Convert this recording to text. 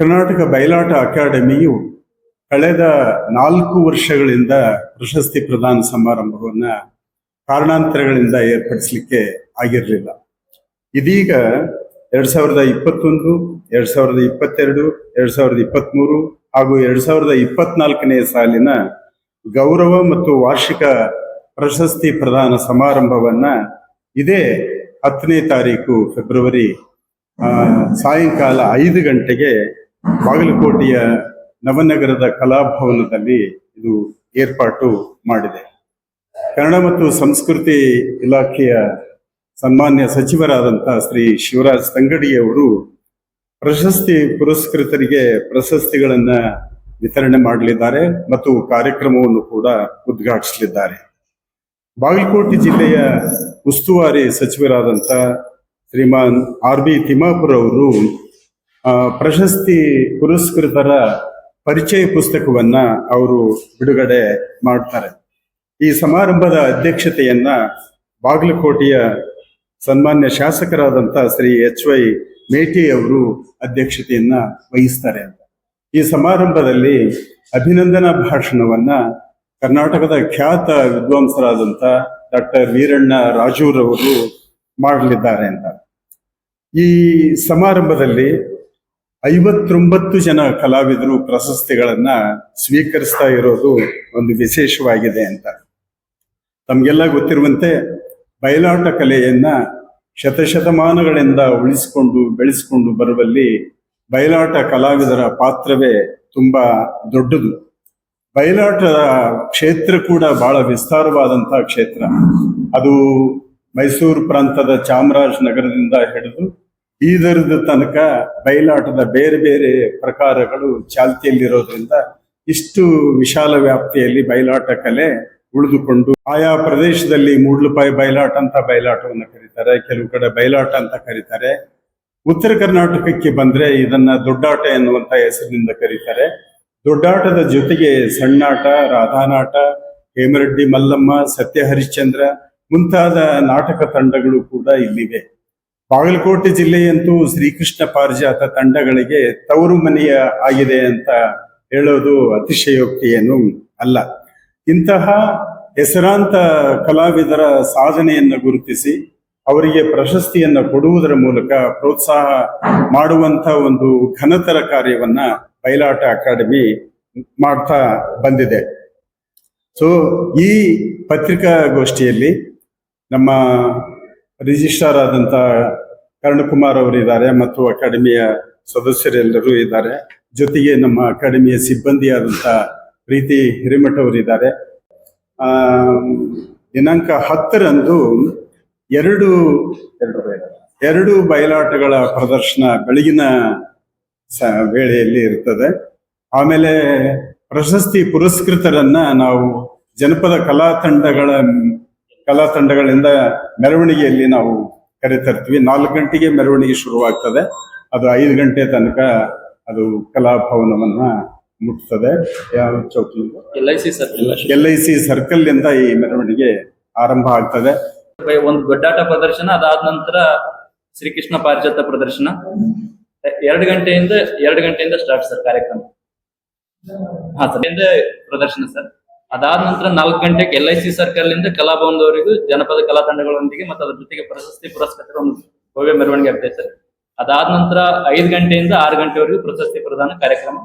ಕರ್ನಾಟಕ ಬಯಲಾಟ ಅಕಾಡೆಮಿಯು ಕಳೆದ ನಾಲ್ಕು ವರ್ಷಗಳಿಂದ ಪ್ರಶಸ್ತಿ ಪ್ರದಾನ ಸಮಾರಂಭವನ್ನ ಕಾರಣಾಂತರಗಳಿಂದ ಏರ್ಪಡಿಸಲಿಕ್ಕೆ ಆಗಿರಲಿಲ್ಲ. ಇದೀಗ ಎರಡ್ ಸಾವಿರದ ಇಪ್ಪತ್ತೊಂದು, ಎರಡ್ ಸಾವಿರದ ಇಪ್ಪತ್ತೆರಡು, ಎರಡ್ ಸಾವಿರದ ಇಪ್ಪತ್ಮೂರು ಹಾಗೂ ಎರಡ್ ಸಾವಿರದ ಇಪ್ಪತ್ನಾಲ್ಕನೇ ಸಾಲಿನ ಗೌರವ ಮತ್ತು ವಾರ್ಷಿಕ ಪ್ರಶಸ್ತಿ ಪ್ರದಾನ ಸಮಾರಂಭವನ್ನ ಇದೇ ಹತ್ತನೇ ತಾರೀಕು ಫೆಬ್ರವರಿ ಸಾಯಂಕಾಲ ಐದು ಗಂಟೆಗೆ ಬಾಗಲಕೋಟೆಯ ನವನಗರದ ಕಲಾಭವನದಲ್ಲಿ ಇದು ಏರ್ಪಾಟು ಮಾಡಿದೆ. ಕನ್ನಡ ಮತ್ತು ಸಂಸ್ಕೃತಿ ಇಲಾಖೆಯ ಸನ್ಮಾನ್ಯ ಸಚಿವರಾದಂತಹ ಶ್ರೀ ಶಿವರಾಜ್ ತಂಗಡಿಯವರು ಪ್ರಶಸ್ತಿ ಪುರಸ್ಕೃತರಿಗೆ ಪ್ರಶಸ್ತಿಗಳನ್ನ ವಿತರಣೆ ಮಾಡಲಿದ್ದಾರೆ ಮತ್ತು ಕಾರ್ಯಕ್ರಮವನ್ನು ಕೂಡ ಉದ್ಘಾಟಿಸಲಿದ್ದಾರೆ. ಬಾಗಲಕೋಟೆ ಜಿಲ್ಲೆಯ ಉಸ್ತುವಾರಿ ಸಚಿವರಾದಂಥ ಶ್ರೀಮಾನ್ ಆರ್ ಬಿ ತಿಮ್ಮಾಪುರ ಅವರು ಪ್ರಶಸ್ತಿ ಪುರಸ್ಕೃತರ ಪರಿಚಯ ಪುಸ್ತಕವನ್ನ ಅವರು ಬಿಡುಗಡೆ ಮಾಡ್ತಾರೆ. ಈ ಸಮಾರಂಭದ ಅಧ್ಯಕ್ಷತೆಯನ್ನ ಬಾಗಲಕೋಟೆಯ ಸನ್ಮಾನ್ಯ ಶಾಸಕರಾದಂತ ಶ್ರೀ ಎಚ್ ವೈ ಮೇಟಿ ಅವರು ಅಧ್ಯಕ್ಷತೆಯನ್ನ ವಹಿಸ್ತಾರೆ ಅಂತ. ಈ ಸಮಾರಂಭದಲ್ಲಿ ಅಭಿನಂದನಾ ಭಾಷಣವನ್ನ ಕರ್ನಾಟಕದ ಖ್ಯಾತ ವಿದ್ವಾಂಸರಾದಂಥ ಡಾಕ್ಟರ್ ವೀರಣ್ಣ ರಾಜೂರವರು ಮಾಡಲಿದ್ದಾರೆ ಅಂತ. ಈ ಸಮಾರಂಭದಲ್ಲಿ ಐವತ್ತೊಂಬತ್ತು ಜನ ಕಲಾವಿದರು ಪ್ರಶಸ್ತಿಗಳನ್ನ ಸ್ವೀಕರಿಸ್ತಾ ಇರೋದು ಒಂದು ವಿಶೇಷವಾಗಿದೆ ಅಂತ. ತಮಗೆಲ್ಲ ಗೊತ್ತಿರುವಂತೆ ಬಯಲಾಟ ಕಲೆಯನ್ನ ಶತಶತಮಾನಗಳಿಂದ ಉಳಿಸಿಕೊಂಡು ಬೆಳೆಸಿಕೊಂಡು ಬರುವಲ್ಲಿ ಬಯಲಾಟ ಕಲಾವಿದರ ಪಾತ್ರವೇ ತುಂಬಾ ದೊಡ್ಡದು. ಬಯಲಾಟ ಕ್ಷೇತ್ರ ಕೂಡ ಬಹಳ ವಿಸ್ತಾರವಾದಂತಹ ಕ್ಷೇತ್ರ. ಅದು ಮೈಸೂರು ಪ್ರಾಂತದ ಚಾಮರಾಜನಗರದಿಂದ ಹಿಡಿದು ಬೀದರ್ದ ತನಕ ಬಯಲಾಟದ ಬೇರೆ ಬೇರೆ ಪ್ರಕಾರಗಳು ಚಾಲ್ತಿಯಲ್ಲಿರೋದ್ರಿಂದ ಇಷ್ಟು ವಿಶಾಲ ವ್ಯಾಪ್ತಿಯಲ್ಲಿ ಬಯಲಾಟ ಕಲೆ ಉಳಿದುಕೊಂಡು ಆಯಾ ಪ್ರದೇಶದಲ್ಲಿ ಮೂಡ್ಲುಪಾಯಿ ಬಯಲಾಟ ಅಂತ ಬಯಲಾಟವನ್ನು ಕರೀತಾರೆ, ಕೆಲವು ಕಡೆ ಬಯಲಾಟ ಅಂತ ಕರೀತಾರೆ. ಉತ್ತರ ಕರ್ನಾಟಕಕ್ಕೆ ಬಂದ್ರೆ ಇದನ್ನ ದೊಡ್ಡಾಟ ಎನ್ನುವಂತ ಹೆಸರಿನಿಂದ ಕರೀತಾರೆ. ದೊಡ್ಡಾಟದ ಜೊತೆಗೆ ಸಣ್ಣಾಟ, ರಾಧಾನಾಟ, ಹೇಮರೆಡ್ಡಿ, ಮಲ್ಲಮ್ಮ ಸತ್ಯ ಹರಿಶ್ಚಂದ್ರ ಮುಂತಾದ ನಾಟಕ ತಂಡಗಳು ಕೂಡ ಇಲ್ಲಿವೆ. ಬಾಗಲಕೋಟೆ ಜಿಲ್ಲೆಯಂತೂ ಶ್ರೀಕೃಷ್ಣ ಪಾರಿಜಾತ ತಂಡಗಳಿಗೆ ತವರು ಮನೆಯ ಆಗಿದೆ ಅಂತ ಹೇಳೋದು ಅತಿಶಯೋಕ್ತಿ ಅಲ್ಲ. ಇಂತಹ ಹೆಸರಾಂತ ಕಲಾವಿದರ ಸಾಧನೆಯನ್ನು ಗುರುತಿಸಿ, ಅವರಿಗೆ ಪ್ರಶಸ್ತಿಯನ್ನು ಕೊಡುವುದರ ಮೂಲಕ ಪ್ರೋತ್ಸಾಹ ಮಾಡುವಂತ ಒಂದು ಘನತರ ಕಾರ್ಯವನ್ನ ಬಯಲಾಟ ಅಕಾಡೆಮಿ ಮಾಡ್ತಾ ಬಂದಿದೆ. ಸೊ ಈ ಪತ್ರಿಕಾಗೋಷ್ಠಿಯಲ್ಲಿ ನಮ್ಮ ರಿಜಿಸ್ಟ್ರಾರ್ ಆದಂತ ಕರ್ಣಕುಮಾರ್ ಅವರು ಇದ್ದಾರೆ ಮತ್ತು ಅಕಾಡೆಮಿಯ ಸದಸ್ಯರೆಲ್ಲರೂ ಇದ್ದಾರೆ. ಜೊತೆಗೆ ನಮ್ಮ ಅಕಾಡೆಮಿಯ ಸಿಬ್ಬಂದಿ ಆದಂತ ಪ್ರೀತಿ ಹಿರೇಮಠ ಆ, ದಿನಾಂಕ ಹತ್ತರಂದು ಎರಡು ಎರಡು ಬಯಲಾಟ ಎರಡು ಬಯಲಾಟಗಳ ಪ್ರದರ್ಶನ ಬೆಳಗಿನ ವೇಳೆಯಲ್ಲಿ ಇರ್ತದೆ. ಆಮೇಲೆ ಪ್ರಶಸ್ತಿ ಪುರಸ್ಕೃತರನ್ನ ನಾವು ಜನಪದ ಕಲಾ ತಂಡಗಳ ಕಲಾ ತಂಡಗಳಿಂದ ಮೆರವಣಿಗೆಯಲ್ಲಿ ನಾವು ಕರೆತರ್ತೀವಿ. ನಾಲ್ಕು ಗಂಟೆಗೆ ಮೆರವಣಿಗೆ ಶುರುವಾಗ್ತದೆ. ಅದು ಐದು ಗಂಟೆ ತನಕ ಅದು ಕಲಾಭವನವನ್ನ ಮುಟ್ತದೆ. ಯಾವ ಚೌಕಿಯಿಂದ L I C sir L I C circle ಇಂದ ಈ ಮೆರವಣಿಗೆ ಆರಂಭ ಆಗ್ತದೆ. ಒಂದು ದೊಡ್ಡಾಟ ಪ್ರದರ್ಶನ ಅದಾದ ನಂತರ ಶ್ರೀಕೃಷ್ಣ ಪಾರಿಜಾತ ಪ್ರದರ್ಶನ. ಎರಡು ಗಂಟೆಯಿಂದ ಎರಡು ಗಂಟೆಯಿಂದ ಸ್ಟಾರ್ಟ್ ಸರ್ ಕಾರ್ಯಕ್ರಮ. ಹಾ ಸರ್ ಪ್ರದರ್ಶನ ಸರ್ ಅದಾದ ನಂತರ ನಾಲ್ಕು ಗಂಟೆಗೆ ಎಲ್ ಐ ಸಿ ಸರ್ಕಲ್ ಇಂದ ಕಲಾಭವನದವರೆಗೂ ಜನಪದ ಕಲಾ ತಂಡಗಳೊಂದಿಗೆ ಮತ್ತು ಅದ್ರ ಜೊತೆಗೆ ಪ್ರಶಸ್ತಿ ಪುರಸ್ಕೃತರ ಒಂದು ಭವ್ಯ ಮೆರವಣಿಗೆ ಆಗ್ತೈತೆ ಸರ್ ಅದಾದ ನಂತರ ಐದು ಗಂಟೆಯಿಂದ ಆರು ಗಂಟೆವರೆಗೂ ಪ್ರಶಸ್ತಿ ಪ್ರದಾನ ಕಾರ್ಯಕ್ರಮ